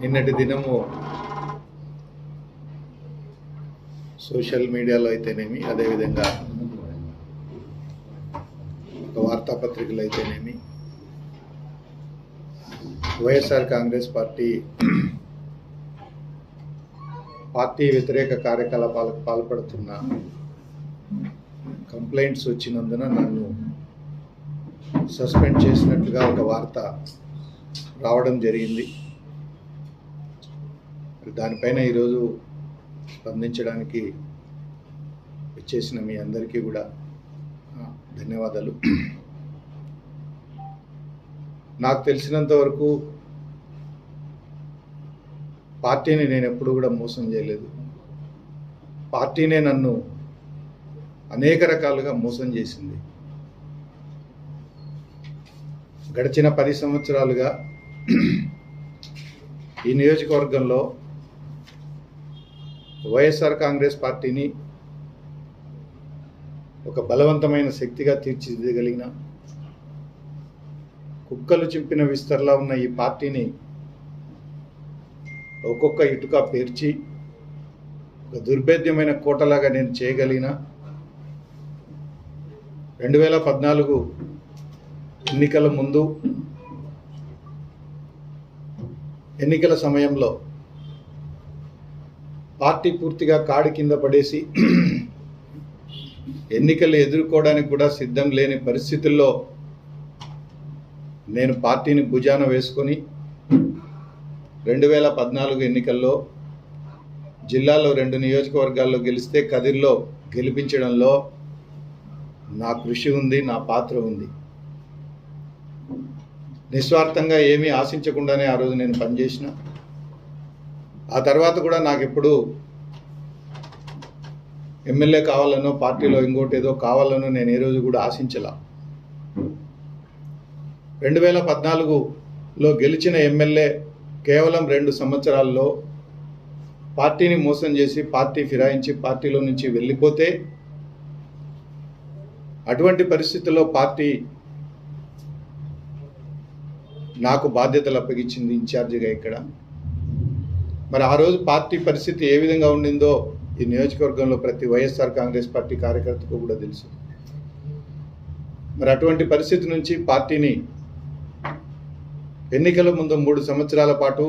నిన్నటి దినము సోషల్ మీడియాలో అయితేనేమి అదేవిధంగా ఒక వార్తాపత్రికలు అయితేనేమి వైఎస్ఆర్ కాంగ్రెస్ పార్టీ పార్టీ వ్యతిరేక కార్యకలాపాలకు పాల్పడుతున్న కంప్లైంట్స్ వచ్చినందున నన్ను సస్పెండ్ చేసినట్లుగా ఒక వార్త రావడం జరిగింది. దానిపైన ఈరోజు స్పందించడానికి వచ్చేసిన మీ అందరికీ కూడా ధన్యవాదాలు. నాకు తెలిసినంత వరకు పార్టీని నేను ఎప్పుడు కూడా మోసం చేయలేదు. పార్టీనే నన్ను అనేక రకాలుగా మోసం చేసింది. గడిచిన పది సంవత్సరాలుగా ఈ నియోజకవర్గంలో వైఎస్ఆర్ కాంగ్రెస్ పార్టీని ఒక బలవంతమైన శక్తిగా తీర్చిదిద్దగలిగిన కుక్కలు చింపిన విస్తరలా ఉన్న ఈ పార్టీని ఒక్కొక్క ఇటుక పేర్చి ఒక దుర్భేద్యమైన కోటలాగా నేను చేయగలిగిన రెండు వేల పద్నాలుగు ఎన్నికల ముందు ఎన్నికల సమయంలో పార్టీ పూర్తిగా కాడి కింద పడేసి ఎన్నికలు ఎదుర్కోవడానికి కూడా సిద్ధం లేని పరిస్థితుల్లో నేను పార్టీని భుజాన వేసుకొని రెండు వేల పద్నాలుగు ఎన్నికల్లో జిల్లాలో రెండు నియోజకవర్గాల్లో గెలిస్తే కదిర్లో గెలిపించడంలో నా కృషి ఉంది నా పాత్ర ఉంది. నిస్వార్థంగా ఏమీ ఆశించకుండానే ఆ రోజు నేను పనిచేసిన. ఆ తర్వాత కూడా నాకు ఎప్పుడు ఎమ్మెల్యే కావాలనో పార్టీలో ఇంకోటి ఏదో కావాలనో నేను ఏ రోజు కూడా ఆశించలా. రెండు వేల పద్నాలుగులో గెలిచిన ఎమ్మెల్యే కేవలం రెండు సంవత్సరాల్లో పార్టీని మోసం చేసి పార్టీ ఫిరాయించి పార్టీలో నుంచి వెళ్ళిపోతే అటువంటి పరిస్థితుల్లో పార్టీ నాకు బాధ్యతలు అప్పగించింది ఇన్ఛార్జిగా ఇక్కడ. మరి ఆ రోజు పార్టీ పరిస్థితి ఏ విధంగా ఉండిందో ఈ నియోజకవర్గంలో ప్రతి వైఎస్ఆర్ కాంగ్రెస్ పార్టీ కార్యకర్తకు కూడా తెలుసు. మరి అటువంటి పరిస్థితి నుంచి పార్టీని ఎన్నికల ముందు మూడు సంవత్సరాల పాటు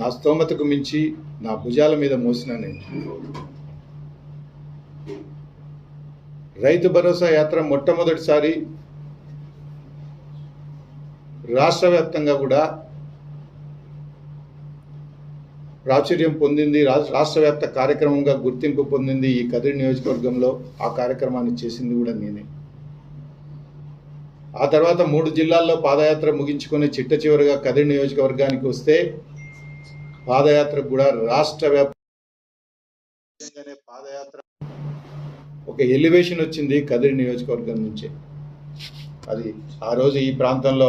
నా స్తోమతకు మించి నా భుజాల మీద మోసిన నేను. రైతు భరోసా యాత్ర మొట్టమొదటిసారి రాష్ట్ర వ్యాప్తంగా కూడా ప్రాచుర్యం పొందింది రా- రాష్ట్ర వ్యాప్త కార్యక్రమంగా గుర్తింపు పొందింది ఈ కదిరి నియోజకవర్గంలో ఆ కార్యక్రమాన్ని చేసింది కూడా నేనే. ఆ తర్వాత మూడు జిల్లాల్లో పాదయాత్ర ముగించుకొని చిట్ట చివరిగా కదిరి నియోజకవర్గానికి వస్తే పాదయాత్రకు కూడా రాష్ట్ర వ్యాప్తంగానే పాదయాత్ర ఒక ఎలివేషన్ వచ్చింది కదిరి నియోజకవర్గం నుంచే. అది ఆ రోజు ఈ ప్రాంతంలో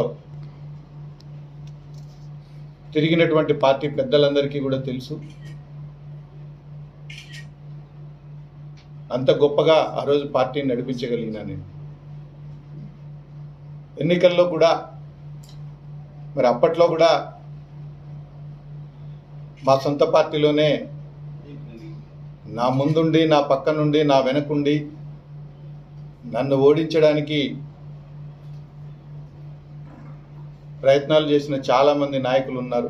తిరిగినటువంటి పార్టీ పెద్దలందరికీ కూడా తెలుసు. అంత గొప్పగా ఆ రోజు పార్టీని నడిపించగలిగినా నేను. ఎన్నికల్లో కూడా మరి అప్పట్లో కూడా మా సొంత పార్టీలోనే నా ముందుండి నా పక్క నుండి నా వెనకుండి నన్ను ఓడించడానికి ప్రయత్నాలు చేసిన చాలామంది నాయకులు ఉన్నారు.